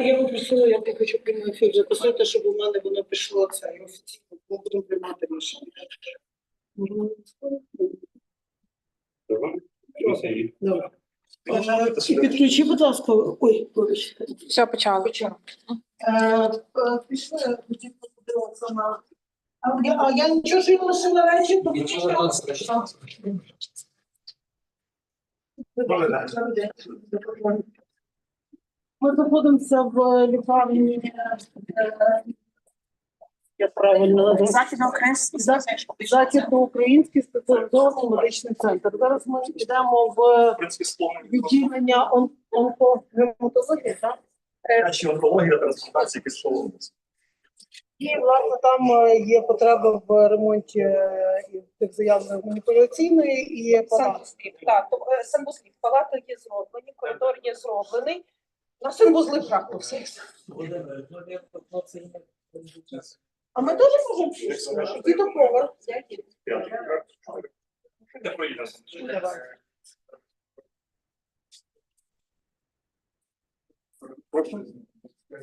Я, я попросила, я не хочу прямий ефір записати, щоб у мене воно пішло це і офіційно. Ми будемо приймати рішення. Добре. Е, І підключи, будь ласка, ой, вибачте. Все, почали. Е, е, Пішли, хотів подивитися на... А я, а я нічого ж не лишила речі, то Ми знаходимося в лікарні. е, Я правильно. Західноукраїнський Західноукраїнський спеціалізований медичний центр. Зараз ми йдемо в відділення он- онкогематології, так? Е, Наші онкологія, трансплантація кісткового мозку. І власне там е, є потреба в ремонті е, і тих заявлених маніпуляційної і палат. Так, то, е, санвузлів, палати є зроблені, коридор є зроблений. На санвузли практикується. А ми теж можемо йти до поверх. Де?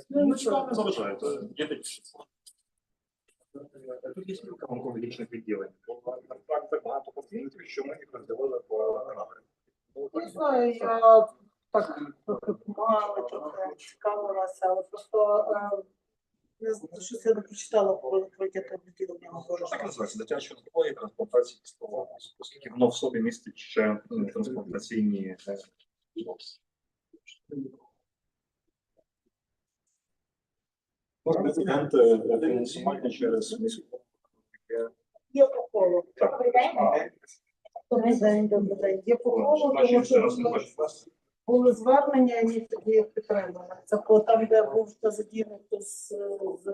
Ну, нічого не заважає, то є такі. Тут є кілька онкологічних відділень. Так багато пацієнтів, що ми їх розділили по напрямку. Не знаю, я так трохи мало трохи цікавилася, але просто е, не знаю, щось я не прочитала про про дітей відділення говорю. Так називається дитяча трансплантація кісткового мозку, оскільки воно в собі містить ще трансплантаційні е, Президент фінансування через міську. Є по колу. Добрий день, добрий день. Є по колу, тому що були звернення, і ми тоді їх підтримали. Це по там, де був задіяний хтось з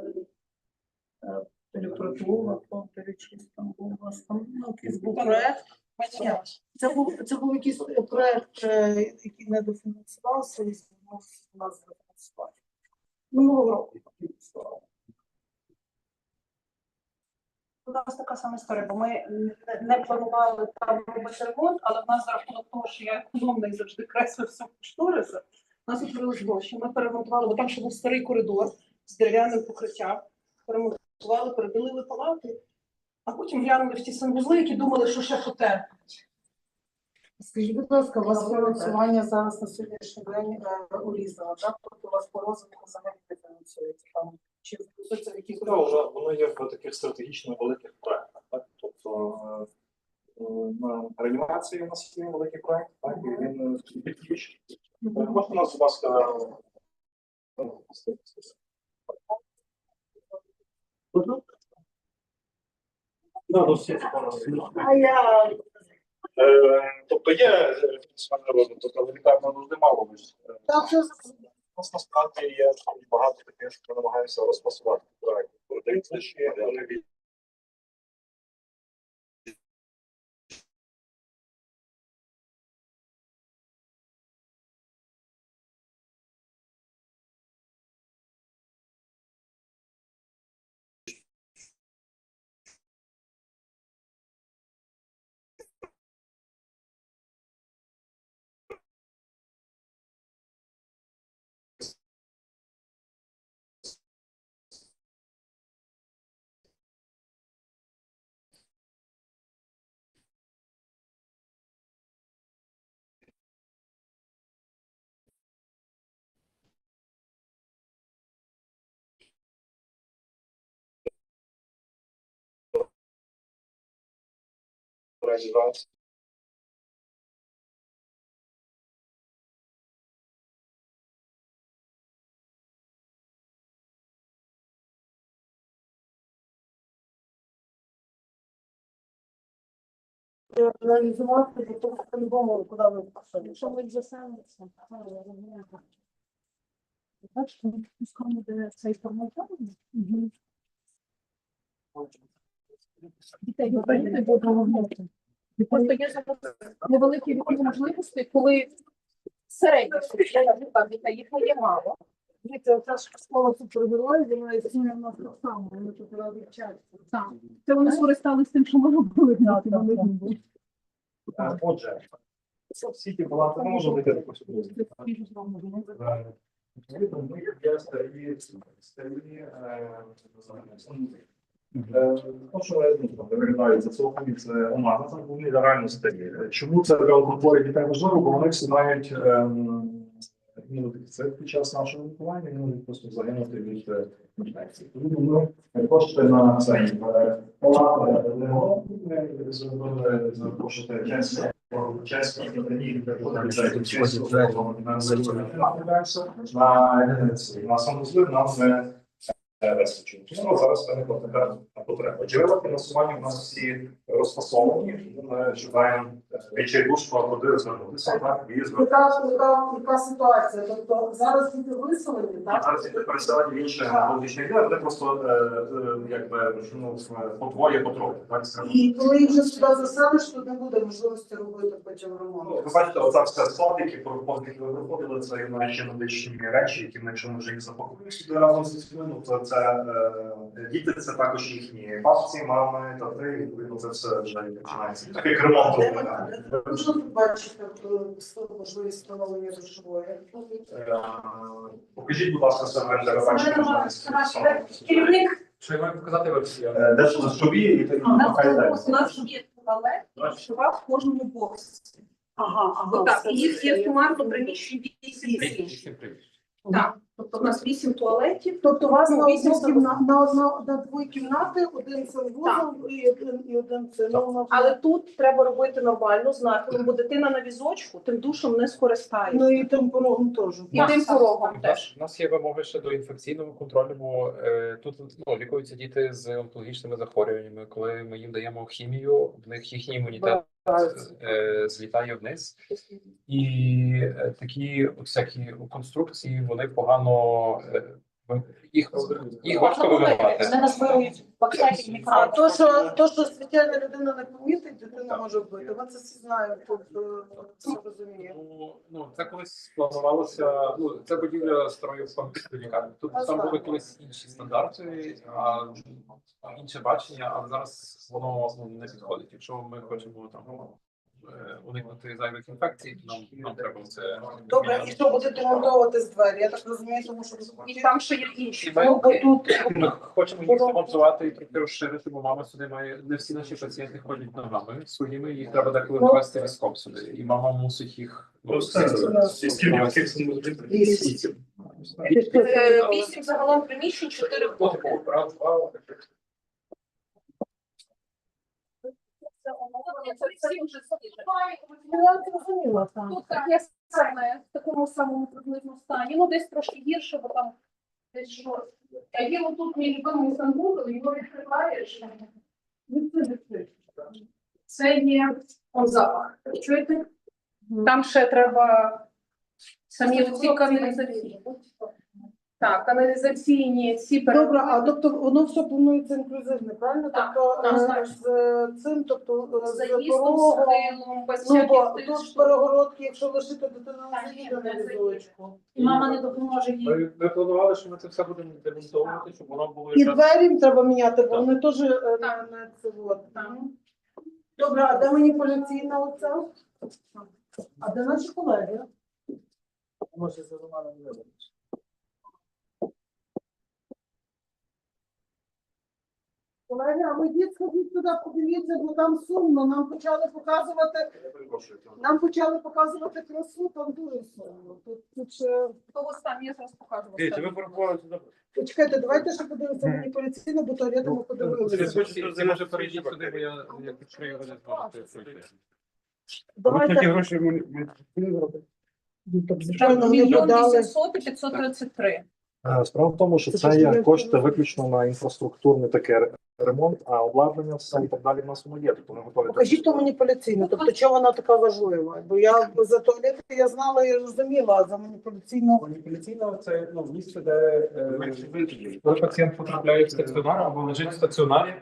е, поліпритулу, по там був у вас там ну, якийсь був проект. Ні, Це був це був якийсь проект, е, який не дофінансувався і до нас дофінансувати. Минулого року дофінансували. У нас така сама історія, бо ми не- планували там робити ремонт, але в нас за рахунок того, що я економний завжди креслю все кошториси, у нас відкрились гроші. Ми перемонтували, бо там ще був старий коридор з дерев'яним покриттям. Перемонтували, перебілили палати, а потім глянули в ті санвузли, які думали, що ще потерпить. Скажіть, будь ласка, у вас фінансування зараз на сьогоднішній день е, урізано, так? Тобто у вас по розвитку взагалі не фінансується там? Чи вписується якісь Воно вже воно є в таких стратегічно великих проектах. Так? Тобто е, е, на реанімації у нас є великий проект, так, і він е, підключить. Е, Можна нас, будь ласка, е, я Е, Тобто є е, фінансування тобто лікарня нужди мало. Е, так нас насправді є багато таких, що ми намагаємося розпасувати проект. Передаються ще вони від організації. реалізувати, то по-любому, куди ви пішли. Що ви засанеться? Бачите, ми пускаємо, де цей форматований. Дітей не буде робити. Просто є зараз невеликі вікні можливості, коли середня дітей їх не є мало. Дивіться, оця ж школа супергероїв, вона існує в нас так само, вони тут вивчаються. Так. Це вони скористались тим, що ми робили. Так, так, так. Отже, всі ті палати не можуть бути зроблено. Е, Ми є старі, старі, Е, То, що ну, за цілком, це омага, це вони реально старі. Чому це для алкоголю дітей важливо? Бо вони всі мають ем, імунодефіцит під час нашого лікування, і можуть просто загинути від е, інфекції. Тому ми кошти на цей е, палати зробили запрошувати чесно. Чесно, на самозлив нам е, вистачило. Тому зараз виникла така потреба. Джерела фінансування у нас всі розфасовані, ми шукаємо відчайдушно куди звернутися, так, і звернутися. Яка, яка, яка ситуація? Тобто зараз діти виселені, так? Зараз діти переселені в інше аналогічне ідея, вони просто е, е, якби ну, по двоє потрохи, так скажемо. І коли їх вже сюди заселиш, то не буде можливості робити потім Ну, ремонт. Ви бачите, оця вся склад, які проходить, які ви проходили, це є наші медичні речі, які ми, якщо ми вже їх запакуємо сюди разом зі свиною, ну, то це е, діти, це також їхні бабці, мами, тати, відповідно, це все вже починається. Так як ремонт. Де тут бачите е, можливість встановлення душової? Е, Покажіть, будь ласка, себе для бачення. Керівник Що я маю показати версію? Е, Де ж душові і так у нас у нас є туалет і душова в кожному боксі. Ага, ага. Отак, і їх є сумарно приміщень 8 приміщень. Так, тобто у нас 8 туалетів. Тобто у вас Ну, на одну сорок. кімна- на одна на дві кімнати, один санвузол і один і один це ну, Але тут треба робити нормально з нахилом, бо дитина на візочку тим душем не скористається. ну і тим порогом теж. І тим порогом У теж. нас, у нас є вимоги ще до інфекційного контролю, бо е, тут ну, лікуються діти з онкологічними захворюваннями. Коли ми їм даємо хімію, в них їхній імунітет е, злітає вниз, і е, такі всякі конструкції вони погано е, ви- їх, їх важко вимивати. Вони назбирують бактерії, А мікроби. то, що то, що світяна людина не помітить, дитина може вбити. Ми це всі знаємо, е, все розуміє. Ну, ну це колись планувалося. Ну це будівля старої фактичної лікарні. Тут там були колись інші стандарти, а інше бачення, але зараз воно ну, не підходить. Якщо ми хочемо там е, уникнути зайвих інфекцій, нам, нам треба це Добре, і що будете ремонтувати з двері? Я так розумію, тому що І там ще є інші ми- ну, бо тут Ми хочемо їх ремонтувати і трохи розширити, бо мама сюди має не всі наші пацієнти ходять ногами своїми, їх треба деколи Ну. довести візком сюди, і мама мусить їх ну, Вісім. Е, загалом приміщень, чотири. Це всі вже я зрозуміла так. Тут таке саме, в такому самому приблизно стані. Ну, десь трошки гірше, бо там десь що. А є отут мій любимий санвузол, його відкриваєш. Це є он запах. Чуєте? Там ще треба самі оці каналізаційні. Так, каналізаційні, ці Добре, а тобто воно все планується інклюзивне, правильно? Так, Тобто так, е, з цим, тобто е, з заїздом, порогом. без Ну, бо всяких тут перегородки, якщо лишити дитину на Так, заїду не на візочку. Мама не допоможе їй. Ми, ми планували, що ми це все будемо демонтовувати, щоб воно було І якраз двері їм треба міняти, бо вони теж е, на, на це от. Так. Добре, а де маніпуляційна оця? А де наші колеги? Може, за Романом не Колеги, а ви діть сходіть туди, подивіться, бо там сумно. Нам почали показувати, нам почали показувати красу, там дуже сумно. Тут, тут ще... Ось там, я зараз покажу. ось Дивіться, там. ми порахували туди. Почекайте, давайте ще подивимося маніпуляційно, бо туалети ми подивилися. Ви може перейдіть сюди, бо я як відкрию, не пройти. Давайте, гроші ми так, звичайно, мені Мільйон подали. 800 і 533. Е, Справа в тому, що Це це є кошти виключно на інфраструктурний таке ремонт, а обладнання все і так далі в нас воно є. Тобто ми готові. Покажіть то цього. маніпуляційно, тобто чого вона така важлива? Бо я за туалети я знала і розуміла, а за маніпуляційну Маніпуляційно це ну, місце, де е, коли пацієнт потрапляє в стаціонар або лежить в стаціонарі,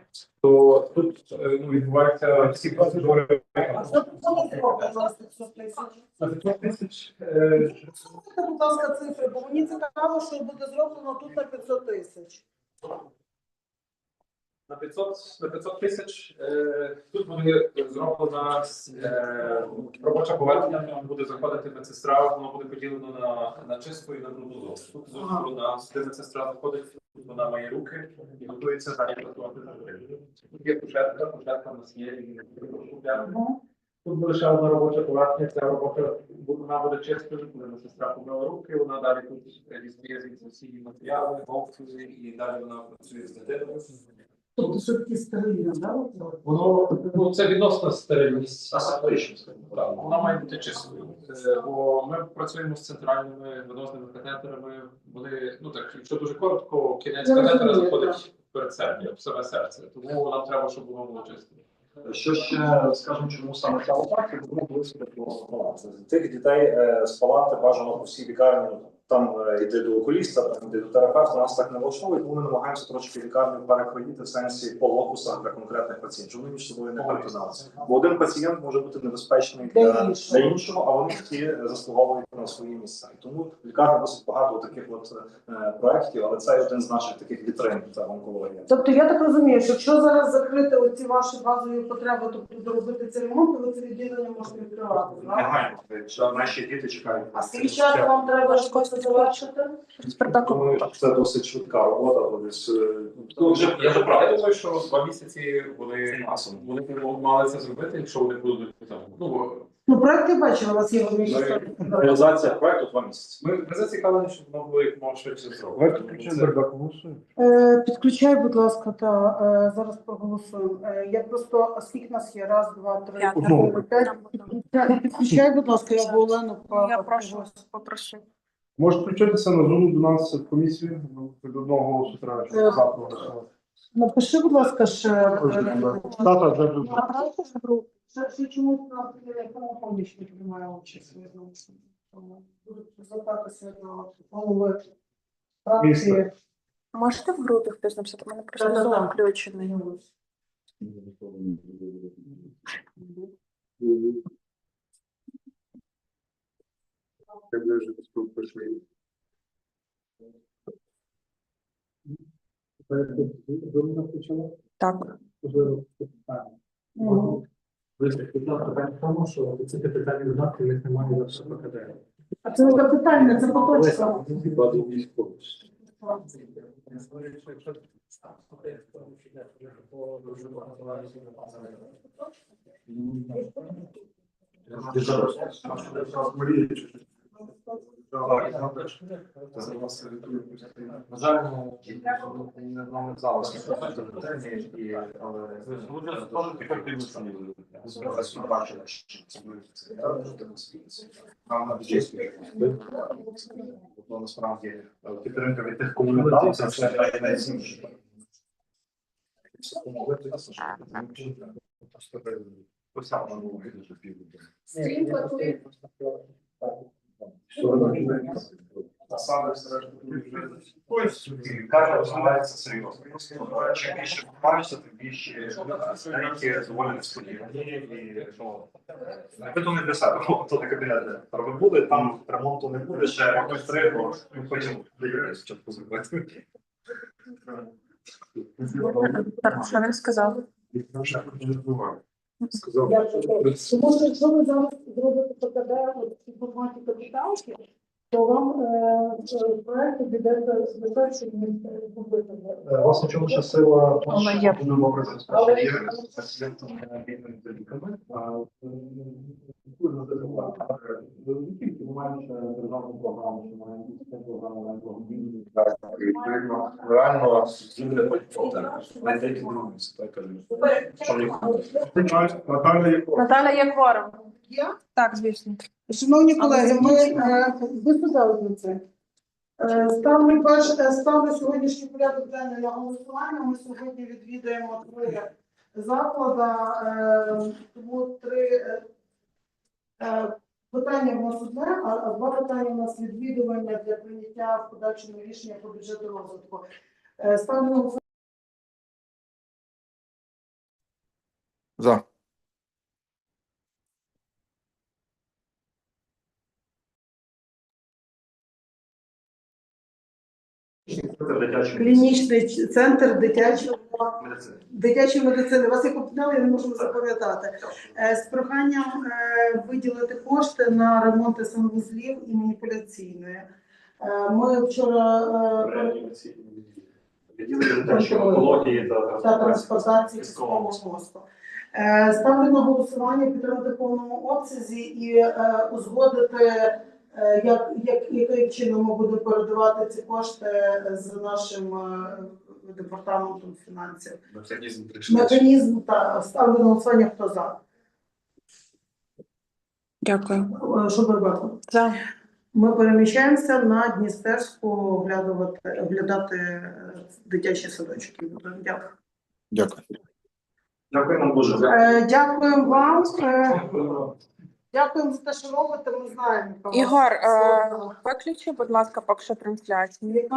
то тут е, ну, відбуваються всі процедури. А що вона зробить за 500 тисяч? На 500 тисяч е, будь ласка, цифри, бо мені цікаво, що буде зроблено тут на 500 тисяч. На 500, на 500 тисяч е, тут буде зроблена е, робоча поверхня, там буде заходити медсестра, воно буде поділено на, на чисту і на брудну. Тут сторони, сюди медсестра заходить, тут вона має руки і готується далі працювати на. Тут є кушетка, кушетка у нас є, і. Тут буде ще одна робоча поверхня, ця робоча вона буде чистою, коли медсестра помила руки, вона далі тут дістає звідси всі матеріали, вовки, і далі вона працює з дитиною. Тобто все-таки стерильно, да? Воно ну це відносна стерильність асептична, скажімо так. Вона має бути чистою. Е, Бо ми працюємо з центральними венозними катетерами. Вони ну так, якщо дуже коротко, кінець Я катетера розумію, заходить перед себе, в себе серце. Тому нам треба, щоб воно було чисте. Що ще скажемо, чому саме ця лопатка? Тому близько до палати. Тих дітей е, з палати бажано всій лікарні. Там е, йде до окуліста, там йде до терапевта, нас так не влаштовує, тому ми намагаємося трошки лікарню перехворіти в сенсі по локусах для конкретних пацієнтів, щоб вони між собою не перетиналися. Бо один пацієнт може бути небезпечний Для для іншого, а вони всі заслуговують на свої місця. І тому в лікарні досить багато таких от е, проєктів, але це один з наших таких вітрин це онкологія. Тобто я так розумію, що якщо зараз закрити оці ваші базові потреби, тобто доробити цей ремонт, то ви це відділення можете відкривати. Негайно, що наші діти чекають. А скільки часу вам треба це завершити? Думаю, що це досить швидка робота, бо десь е, Ну, вже я, я думаю, що два місяці вони вони мали це зробити, якщо вони будуть там. Ну Ну, проект я бачила, у вас є вони реалізація проекту два місяці. ми, ми зацікавлені, щоб воно було як можна швидше зробити. Е, Підключай, будь ласка, та е, зараз проголосуємо. Е, Я просто, а скільки нас є? Раз, два, три, чотири, п'ять. Підключай- будь ласка, я б Олену по- Я прошу вас, попрошу. Може включитися на Zoom до нас в комісію від одного голосу треба, щоб Е, завтра голосувати. Напиши, будь ласка, ще. е, Тата вже тут. Направте в групу. Ще- ще чомусь на телефону помічник приймає участь. я думаю, що тому Буду звертатися до голови фракції. Можете в групі хтось написати? У мене просто Да-да-да. Zoom включений. Так. Мгм. тому, що ці капітальні видатки в них немає за все ПКД. А це не запитання, це поточка. На жаль, ну, не не вдалося. На кому не найцінніше. А саме ось каже, розглядається серйозно. Просто чим більше купаюся, тим більше деякі доволі несподівані. І ну, ви то не для себе, то не кабінет, де ви були, там ремонту не буде, ще якось три, бо ми потім даємо спочатку зробити. Так, що він сказав? Сказав, Дякую. Тому що якщо ви зараз зробите ПКД у форматі капіталки, то вам е, е, проект обійдеться з ніж купити. Е, Власне, чому ще сила Але є. дуже добре забезпечена є пацієнтом бідними ліками. Не тільки ми маємо ще державну програму, що маємо місцеву програму на благодійні. Відповідно, реально Наталя Наталя є кворум. Я? Так, звісно. Шановні колеги, ми е, ви сказали про це. Е, Ставлю перш е, ставлю сьогоднішній порядок денний на голосування. Ми сьогодні відвідаємо три заклади, е, тому три е, е, питання в нас одне, а два питання у нас відвідування для прийняття в подальшому рішення по бюджету розвитку. Е, Ставлю За. клінічний центр дитячого дитячої медицини. Вас як опитали, я не можу запам'ятати. Е, З проханням е, виділити кошти на ремонт санвузлів і маніпуляційної. Е, Ми вчора е, Реанімаційні відділи. Відділи дитячої онкології та мозку. Е, Ставлю на голосування підтримати в повному обсязі і узгодити, як, як, яким чином ми будемо передавати ці кошти з нашим департаментом фінансів. Механізм Механізм та ставлю на голосування, хто за. Дякую. Щоб? За. Ми переміщаємося на Дністерську оглядувати, оглядати е, дитячі садочки. Дякую. Дякую. Дякуємо дуже. Е, Дякуємо вам. Е, Дякуємо за те, що робите. Ми знаємо. про вас. Ігор, е, виключи, будь ласка, поки що трансляцію. Яка